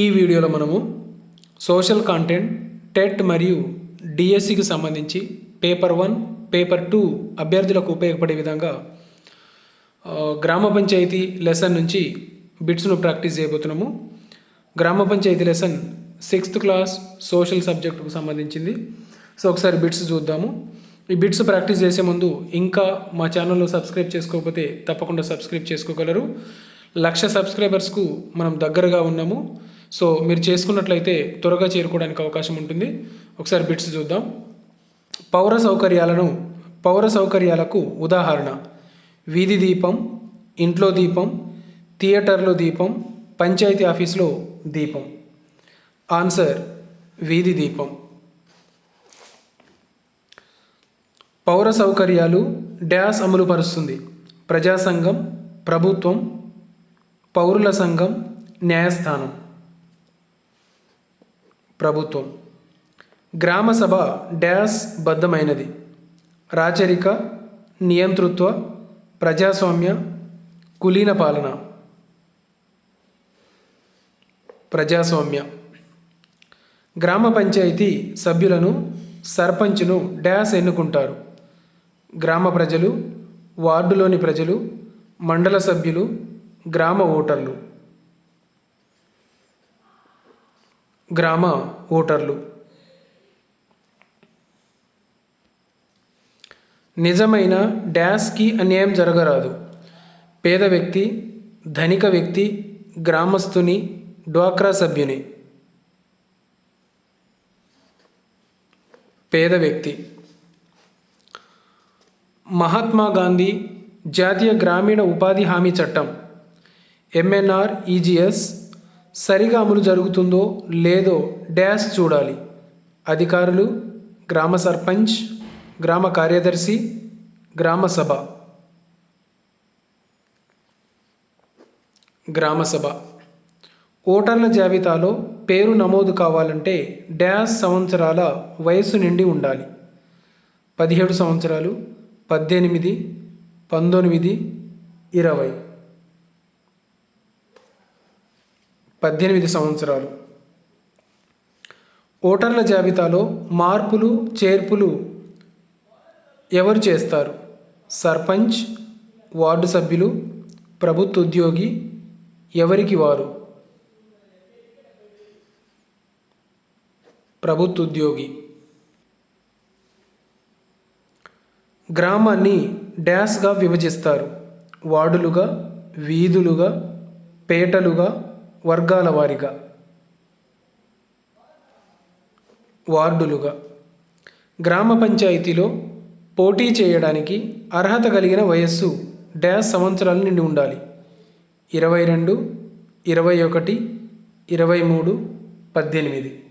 ఈ వీడియోలో మనము సోషల్ కాంటెంట్ టెట్ మరియు డిఎస్సికి సంబంధించి పేపర్ వన్ పేపర్ టూ అభ్యర్థులకు ఉపయోగపడే విధంగా గ్రామ పంచాయతీ లెసన్ నుంచి బిట్స్ను ప్రాక్టీస్ చేయబోతున్నాము. గ్రామ panchayat lesson sixth class social సబ్జెక్టుకు సంబంధించింది. సో ఒకసారి బిట్స్ చూద్దాము. ఈ బిట్స్ ప్రాక్టీస్ చేసే ముందు ఇంకా మా ఛానల్లో సబ్స్క్రైబ్ చేసుకోకపోతే తప్పకుండా సబ్స్క్రైబ్ చేసుకోగలరు. లక్ష సబ్స్క్రైబర్స్కు మనం దగ్గరగా ఉన్నాము. సో మీరు చేసుకున్నట్లయితే త్వరగా చేరుకోవడానికి అవకాశం ఉంటుంది. ఒకసారి బిట్స్ చూద్దాం. పౌర సౌకర్యాలను పౌర సౌకర్యాలకు ఉదాహరణ. వీధి దీపం ఇంట్లో దీపం థియేటర్లో దీపం పంచాయతీ ఆఫీస్లో దీపం. ఆన్సర్ వీధి దీపం. పౌర సౌకర్యాలు డ్యాస్ అమలు పరుస్తుంది. ప్రజా సంఘం ప్రభుత్వం పౌరుల సంఘం న్యాయస్థానం. ప్రభుత్వం. గ్రామసభ డ్యాస్ బద్ధమైనది. రాచరిక నియంతృత్వ ప్రజాస్వామ్య కులీన పాలన. ప్రజాస్వామ్య. గ్రామ పంచాయతీ సభ్యులను సర్పంచ్ను డ్యాస్ ఎన్నుకుంటారు. గ్రామ ప్రజలు వార్డులోని ప్రజలు మండల సభ్యులు గ్రామ ఓటర్లు. గ్రామ ఓటర్లు. నిజమైన డ్యాష్కి అన్యాయం జరగరాదు. పేద వ్యక్తి ధనిక వ్యక్తి గ్రామస్తుని డ్వాక్రా సభ్యుని. పేద వ్యక్తి. మహాత్మా గాంధీ జాతీయ గ్రామీణ ఉపాధి హామీ చట్టం. ఎంఎన్ఆర్ ఈజీఎస్ సరిగా అమలు జరుగుతుందో లేదో డ్యాష్ చూడాలి. అధికారులు గ్రామ సర్పంచ్ గ్రామ కార్యదర్శి గ్రామ సభ. గ్రామ సభ. ఓటర్ల జాబితాలో పేరు నమోదు కావాలంటే డ్యాష్ సంవత్సరాల వయసు నిండి ఉండాలి. పదిహేడు సంవత్సరాలు పద్దెనిమిది పంతొమ్మిది ఇరవై. పద్దెనిమిది సంవత్సరాలు. ఓటర్ల జాబితాలో మార్పులు చేర్పులు ఎవరు చేస్తారు? సర్పంచ్ వార్డు సభ్యులు ప్రభుత్వ ఉద్యోగి ఎవరికి వారు? ప్రభుత్వ ఉద్యోగి. గ్రామాన్ని డ్యాష్గా విభజిస్తారు. వార్డులుగా వీధులుగా పేటలుగా వర్గాల వారిగా వార్డులుగా గ్రామ పంచాయతీలో పోటీ చేయడానికి అర్హత కలిగిన వయస్సు డ్యాష్ సంవత్సరాలు నిండి ఉండాలి. ఇరవై రెండు ఇరవై ఒకటి ఇరవై మూడు పద్దెనిమిది.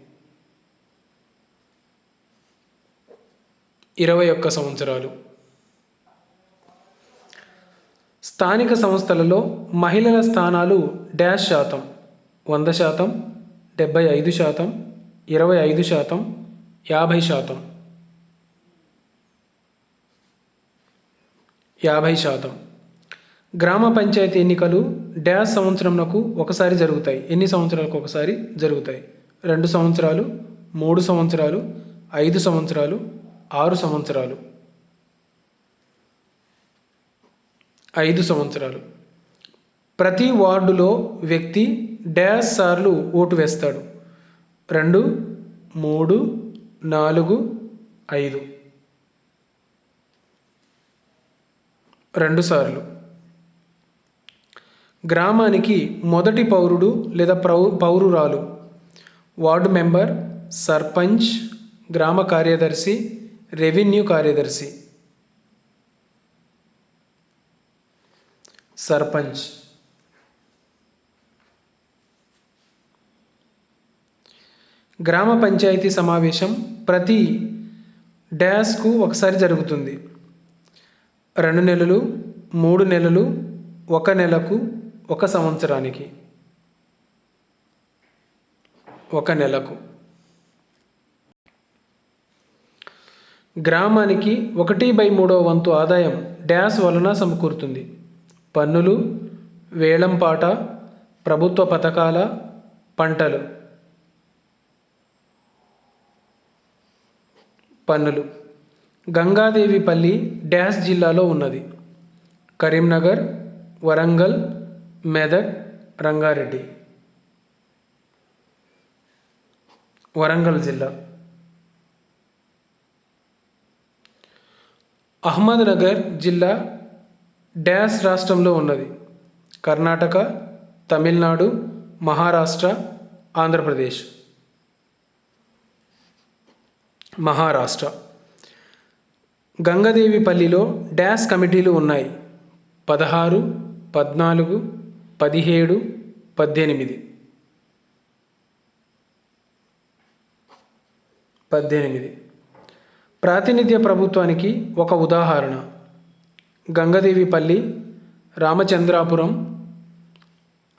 ఇరవై ఒక్క సంవత్సరాలు. స్థానిక సంస్థలలో మహిళల స్థానాలు డ్యాష్ శాతం. వంద శాతం డెబ్బై ఐదు శాతం ఇరవై ఐదు శాతం యాభై శాతం. యాభై శాతం. గ్రామ పంచాయతీ ఎన్నికలు డ్యాష్ సంవత్సరంకు ఒకసారి జరుగుతాయి. ఎన్ని సంవత్సరాలకు ఒకసారి జరుగుతాయి? రెండు సంవత్సరాలు మూడు సంవత్సరాలు ఐదు సంవత్సరాలు ఆరు సంవత్సరాలు. ఐదు సంవత్సరాలు. ప్రతి వార్డులో వ్యక్తి డ్యాష్ సార్లు ఓటు వేస్తాడు. రెండు మూడు నాలుగు ఐదు. రెండు సార్లు. గ్రామానికి మొదటి పౌరుడు లేదా ప్రౌ పౌరురాలు. వార్డు మెంబర్ సర్పంచ్ గ్రామ కార్యదర్శి రెవెన్యూ కార్యదర్శి. సర్పంచ్. గ్రామ పంచాయతీ సమావేశం ప్రతి డ్యాస్కు ఒకసారి జరుగుతుంది. రెండు నెలలు మూడు నెలలు ఒక నెలకు ఒక సంవత్సరానికి. ఒక నెలకు. గ్రామానికి ఒకటి బై మూడవ వంతు ఆదాయం డ్యాస్ వలన సమకూరుతుంది. పన్నులు వేలంపాట ప్రభుత్వ పథకాల పంటలు. పన్నులు. గంగాదేవిపల్లి డ్యాష్ జిల్లాలో ఉన్నది. కరీంనగర్ వరంగల్ మెదక్ రంగారెడ్డి. వరంగల్ జిల్లా. అహ్మద్నగర్ జిల్లా డ్యాష్ రాష్ట్రంలో ఉన్నది. కర్ణాటక తమిళనాడు మహారాష్ట్ర ఆంధ్రప్రదేశ్. మహారాష్ట్ర. గంగదేవిపల్లిలో డ్యాష్ కమిటీలు ఉన్నాయి. పదహారు పద్నాలుగు పదిహేడు పద్దెనిమిది. పద్దెనిమిది. ప్రాతినిధ్య ప్రభుత్వానికి ఒక ఉదాహరణ. గంగదేవిపల్లి రామచంద్రాపురం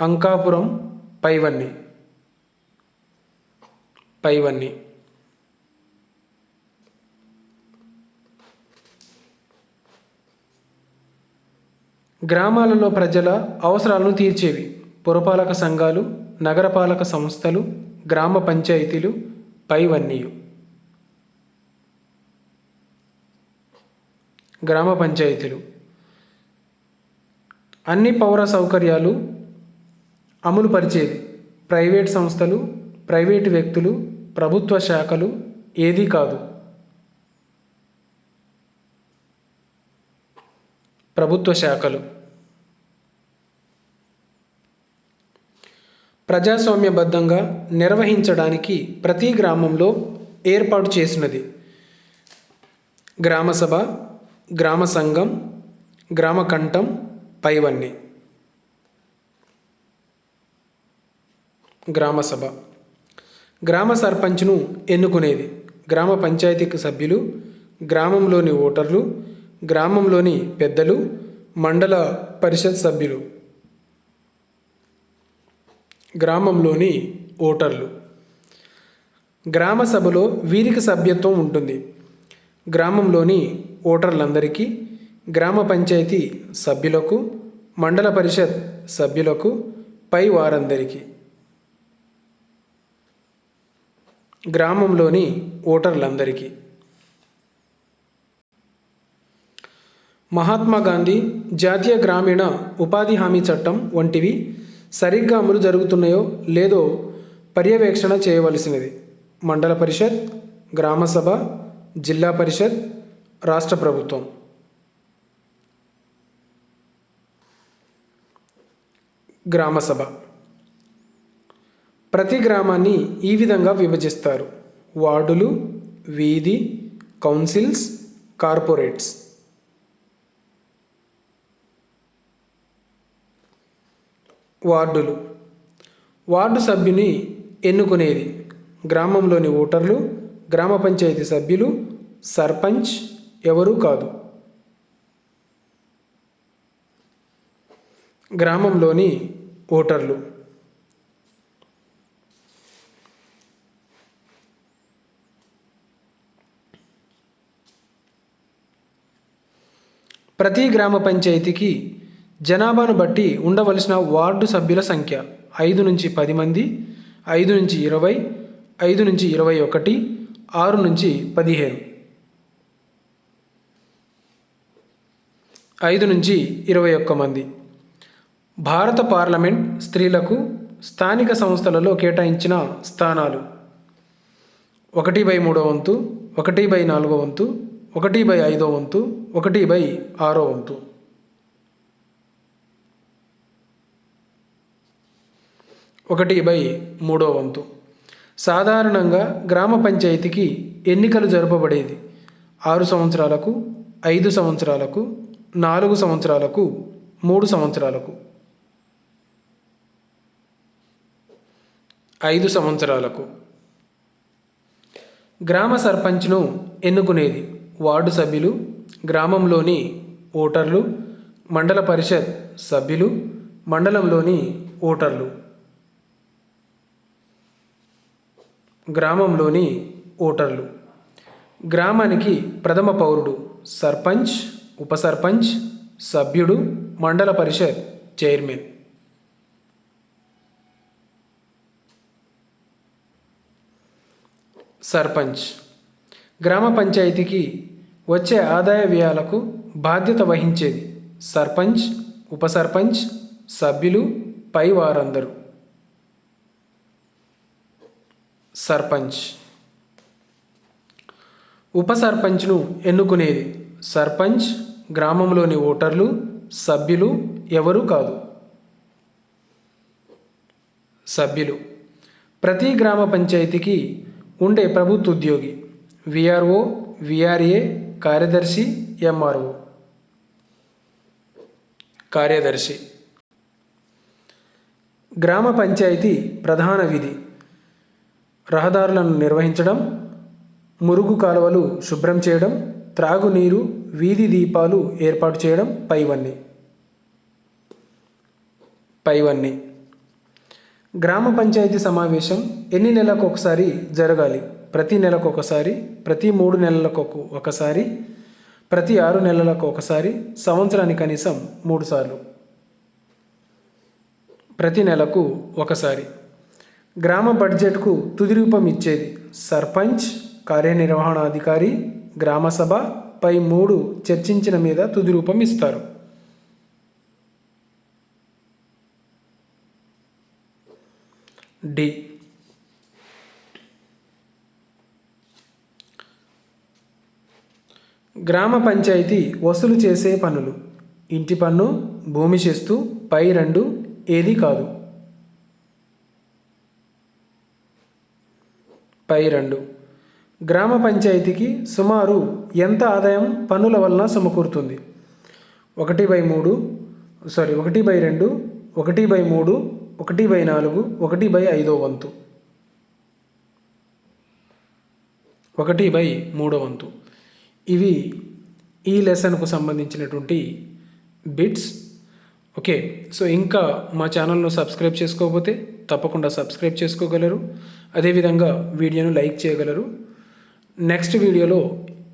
అంకాపురం పైవన్ని. పైవన్ని. గ్రామాలలో ప్రజల అవసరాలను తీర్చేవి. పురపాలక సంఘాలు నగరపాలక సంస్థలు గ్రామ పంచాయతీలు పైవన్నీయు. గ్రామ పంచాయతీలు. అన్ని పౌర సౌకర్యాలు అమలు పరిచేది ప్రైవేట్ సంస్థలు ప్రైవేటు వ్యక్తులు ప్రభుత్వ శాఖలు ఏదీ కాదు. ప్రభుత్వ శాఖలు. ప్రజాస్వామ్యబద్ధంగా నిర్వహించడానికి ప్రతి గ్రామంలో ఏర్పాటు చేసినది. గ్రామసభ గ్రామ సంఘం గ్రామ కంఠం పైవన్నీ. గ్రామసభ గ్రామ సర్పంచ్ను ఎన్నుకునేది. గ్రామ పంచాయతీకి సభ్యులు గ్రామంలోని ఓటర్లు గ్రామంలోని పెద్దలు మండల పరిషత్ సభ్యులు. గ్రామంలోని ఓటర్లు. గ్రామ సభలో వీరికి సభ్యత్వం ఉంటుంది. గ్రామంలోని ఓటర్లందరికీ గ్రామ పంచాయతీ సభ్యులకు మండల పరిషత్ సభ్యులకు పై వారందరికీ. గ్రామంలోని ఓటర్లందరికీ. మహాత్మా గాంధీ జాతీయ గ్రామీణ ఉపాధి హామీ చట్టం వంటివి సరిగ్గా అమలు జరుగుతున్నాయో లేదో పర్యవేక్షణ చేయవలసినది. మండల పరిషత్ గ్రామసభ జిల్లా పరిషత్ రాష్ట్ర ప్రభుత్వం. గ్రామసభ ప్రతి గ్రామాన్ని ఈ విధంగా విభజిస్తారు. వార్డులు వీధి కౌన్సిల్స్ కార్పొరేట్స్. వార్డులు. వార్డు సభ్యుని ఎన్నుకునేది గ్రామంలోని ఓటర్లు గ్రామ పంచాయతీ సభ్యులు సర్పంచ్ ఎవరూ కాదు. గ్రామంలోని ఓటర్లు. ప్రతి గ్రామ పంచాయతీకి జనాభాను బట్టి ఉండవలసిన వార్డు సభ్యుల సంఖ్య ఐదు నుంచి పది మంది ఐదు నుంచి ఇరవై ఐదు నుంచి ఇరవై ఒకటి ఆరు నుంచి పదిహేను. ఐదు నుంచి ఇరవై ఒక్క మంది. భారత పార్లమెంట్ స్త్రీలకు స్థానిక సంస్థలలో కేటాయించిన స్థానాలు. ఒకటి బై మూడో వంతు ఒకటి బై నాలుగో వంతు ఒకటి బై ఐదో వంతు ఒకటి బై ఆరో వంతు. ఒకటి బై మూడో వంతు. సాధారణంగా గ్రామ పంచాయతీకి ఎన్నికలు జరపబడేది ఆరు సంవత్సరాలకు ఐదు సంవత్సరాలకు నాలుగు సంవత్సరాలకు మూడు సంవత్సరాలకు. ఐదు సంవత్సరాలకు. గ్రామ సర్పంచ్ను ఎన్నుకునేది వార్డు సభ్యులు గ్రామంలోని ఓటర్లు మండల పరిషత్ సభ్యులు మండలంలోని ఓటర్లు. గ్రామంలోని ఓటర్లు. గ్రామానికి ప్రథమ పౌరుడు సర్పంచ్ ఉప సర్పంచ్ సభ్యుడు మండల పరిషత్ చైర్మన్. సర్పంచ్. గ్రామ పంచాయతీకి వచ్చే ఆదాయ వ్యయాలకు బాధ్యత వహించేది సర్పంచ్ ఉప సర్పంచ్ సభ్యులు పై వారందరూ. సర్పంచ్. ఉప సర్పంచ్ను ఎన్నుకునేది సర్పంచ్ గ్రామంలోని ఓటర్లు సభ్యులు ఎవరూ కాదు. సభ్యులు. ప్రతి గ్రామ పంచాయతీకి ఉండే ప్రభుత్వ ఉద్యోగి విఆర్ఓ విఆర్ఏ కార్యదర్శి ఎంఆర్ఓ. కార్యదర్శి. గ్రామ పంచాయతీ ప్రధాన విధి. రహదారులను నిర్వహించడం మురుగు కాలువలు శుభ్రం చేయడం త్రాగునీరు వీధి దీపాలు ఏర్పాటు చేయడం పైవన్నీ. పైవన్నీ. గ్రామ పంచాయతీ సమావేశం ఎన్ని నెలలకు ఒకసారి జరగాలి? ప్రతి నెలకు ఒకసారి ప్రతి మూడు నెలలకు ఒకసారి ప్రతి ఆరు నెలలకు ఒకసారి సంవత్సరానికి కనీసం మూడుసార్లు ప్రతి నెలకు ఒకసారి. గ్రామ బడ్జెట్కు తుది రూపం ఇచ్చేది సర్పంచ్ కార్యనిర్వహణాధికారి గ్రామసభ పై మూడు చర్చించిన మీద తుది రూపం ఇస్తారు. డి. గ్రామ పంచాయతీ వసూలు చేసే పనులు. ఇంటి పన్ను భూమి చేస్తూ పై రెండు ఏది కాదు. పై రెండు. గ్రామ పంచాయతీకి సుమారు ఎంత ఆదాయం పన్నుల వలన సమకూరుతుంది? ఒకటి బై మూడు సారీ ఒకటి బై రెండు ఒకటి బై మూడు ఒకటి బై నాలుగు ఒకటి బై ఐదో వంతు. ఒకటి బై మూడో వంతు. ఇవి ఈ లెసన్కు సంబంధించినటువంటి బిట్స్. ఓకే సో ఇంకా మా ఛానల్ను సబ్స్క్రైబ్ చేసుకోకపోతే తప్పకుండా సబ్స్క్రైబ్ చేసుకోగలరు. అదేవిధంగా వీడియోను లైక్ చేయగలరు. నెక్స్ట్ వీడియోలో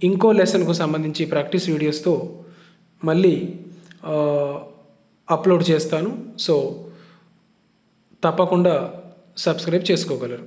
ఇంకో లెసన్కు సంబంధించి ప్రాక్టీస్ వీడియోస్తో మళ్ళీ అప్లోడ్ చేస్తాను. సో తప్పకుండా సబ్స్క్రైబ్ చేసుకోగలరు.